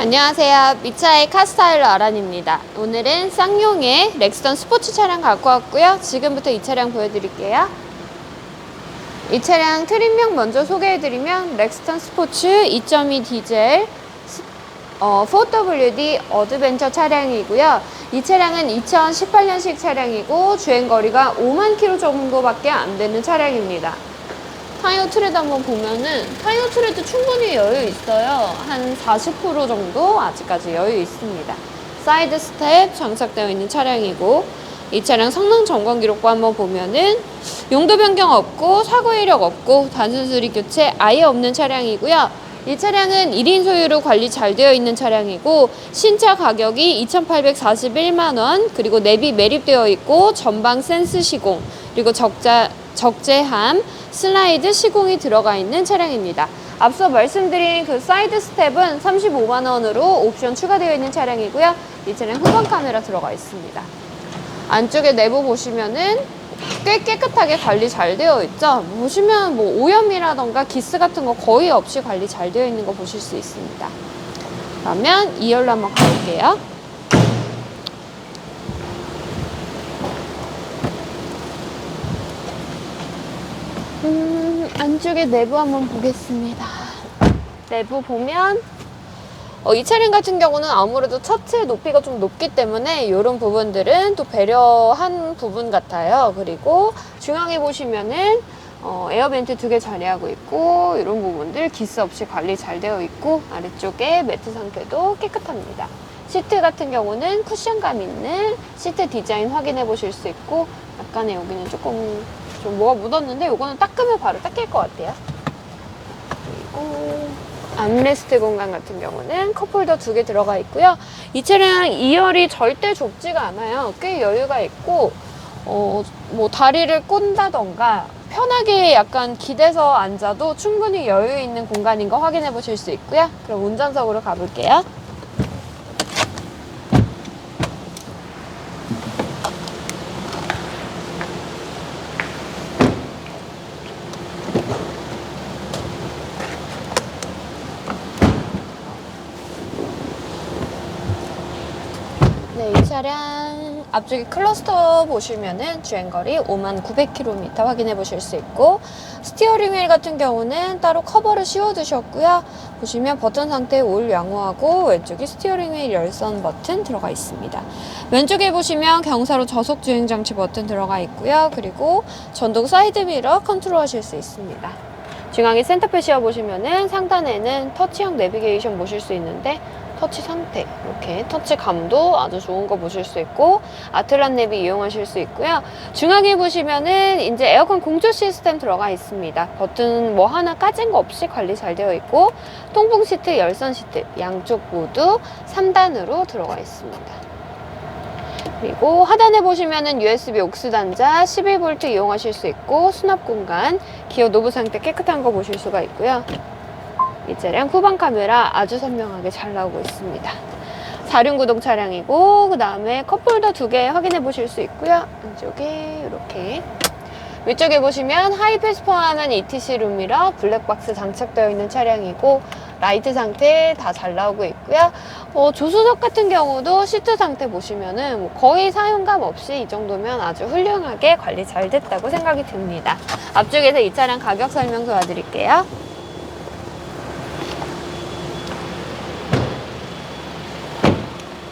안녕하세요. 미차의 카스타일러 아란입니다. 오늘은 쌍용의 렉스턴 스포츠 차량 갖고 왔고요. 지금부터 이 차량 보여드릴게요. 이 차량 트림명 먼저 소개해드리면 렉스턴 스포츠 2.2 디젤 어, 4WD 어드벤처 차량이고요. 이 차량은 2018년식 차량이고 주행거리가 5만 킬로 정도밖에 안 되는 차량입니다. 타이어 트레드 한번 보면은 타이어 트레드 충분히 여유 있어요. 한 40% 정도 아직까지 여유 있습니다. 사이드 스텝 장착되어 있는 차량이고 이 차량 성능 점검 기록부 한번 보면은 용도 변경 없고 사고 이력 없고 단순 수리 교체 아예 없는 차량이고요. 이 차량은 1인 소유로 관리 잘 되어 있는 차량이고 신차 가격이 2,841만 원 그리고 내비 매립되어 있고 전방 센스 시공 그리고 적자 적재함 슬라이드 시공이 들어가 있는 차량입니다. 앞서 말씀드린 그 사이드 스텝은 35만 원으로 옵션 추가되어 있는 차량이고요. 이 차량 후방 카메라 들어가 있습니다. 안쪽에 내부 보시면은 꽤 깨끗하게 관리 잘 되어 있죠. 보시면 뭐 오염이라던가 기스 같은 거 거의 없이 관리 잘 되어 있는 거 보실 수 있습니다. 그러면 2열로 한번 가볼게요. 음, 안쪽에 내부 한번 보겠습니다. 내부 보면 어, 이 차량 같은 경우는 아무래도 차체 높이가 좀 높기 때문에 이런 부분들은 또 배려한 부분 같아요. 그리고 중앙에 보시면은 어, 에어벤트 두 개 자리하고 있고 이런 부분들 기스 없이 관리 잘 되어 있고 아래쪽에 매트 상태도 깨끗합니다. 시트 같은 경우는 쿠션감 있는 시트 디자인 확인해 보실 수 있고 약간의 여기는 조금 좀 뭐가 묻었는데 이거는 닦으면 바로 닦일 것 같아요. 그리고 암레스트 공간 같은 경우는 컵홀더 두 개 들어가 있고요. 이 차량 2열이 절대 좁지가 않아요. 꽤 여유가 있고 어, 뭐 다리를 꼰다던가 편하게 약간 기대서 앉아도 충분히 여유 있는 공간인 거 확인해 보실 수 있고요. 그럼 운전석으로 가볼게요. 네, 이 차량 앞쪽에 클러스터 보시면은 주행거리 5만 900km 확인해 보실 수 있고 스티어링 휠 같은 경우는 따로 커버를 씌워 두셨고요. 보시면 버튼 상태 올 양호하고 왼쪽에 스티어링 휠 열선 버튼 들어가 있습니다. 왼쪽에 보시면 경사로 저속 주행 장치 버튼 들어가 있고요. 그리고 전동 사이드 미러 컨트롤 하실 수 있습니다. 중앙에 센터페 씌워 보시면은 상단에는 터치형 내비게이션 보실 수 있는데 터치 상태 이렇게 터치 감도 아주 좋은 거 보실 수 있고 아틀란 랩이 이용하실 수 있고요. 중앙에 보시면은 이제 에어컨 공조 시스템 들어가 있습니다. 버튼 뭐 하나 까진 거 없이 관리 잘 되어 있고 통풍 시트 열선 시트 양쪽 모두 3단으로 들어가 있습니다. 그리고 하단에 보시면은 USB 옥스 단자 12V 이용하실 수 있고 수납 공간 기어 노브 상태 깨끗한 거 보실 수가 있고요 이 차량 후방 카메라 아주 선명하게 잘 나오고 있습니다. 4륜 구동 차량이고 그 다음에 컵홀더 두 개 확인해 보실 수 있고요. 안쪽에 이렇게 위쪽에 보시면 하이패스 포함한 ETC 룸미러 블랙박스 장착되어 있는 차량이고 라이트 상태 다 잘 나오고 있고요. 어, 조수석 같은 경우도 시트 상태 보시면은 뭐 거의 사용감 없이 이 정도면 아주 훌륭하게 관리 잘 됐다고 생각이 듭니다. 앞쪽에서 이 차량 가격 설명 도와드릴게요.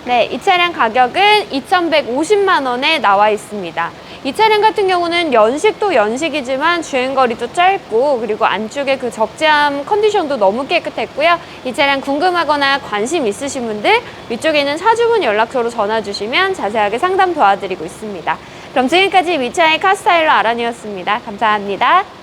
네, 이 차량 가격은 2,150만 원에 나와 있습니다. 이 차량 같은 경우는 연식도 연식이지만 주행거리도 짧고 그리고 안쪽에 그 적재함 컨디션도 너무 깨끗했고요. 이 차량 궁금하거나 관심 있으신 분들 위쪽에 있는 사주문 연락처로 전화 주시면 자세하게 상담 도와드리고 있습니다. 그럼 지금까지 미차의 카스타일러 아란이었습니다. 감사합니다.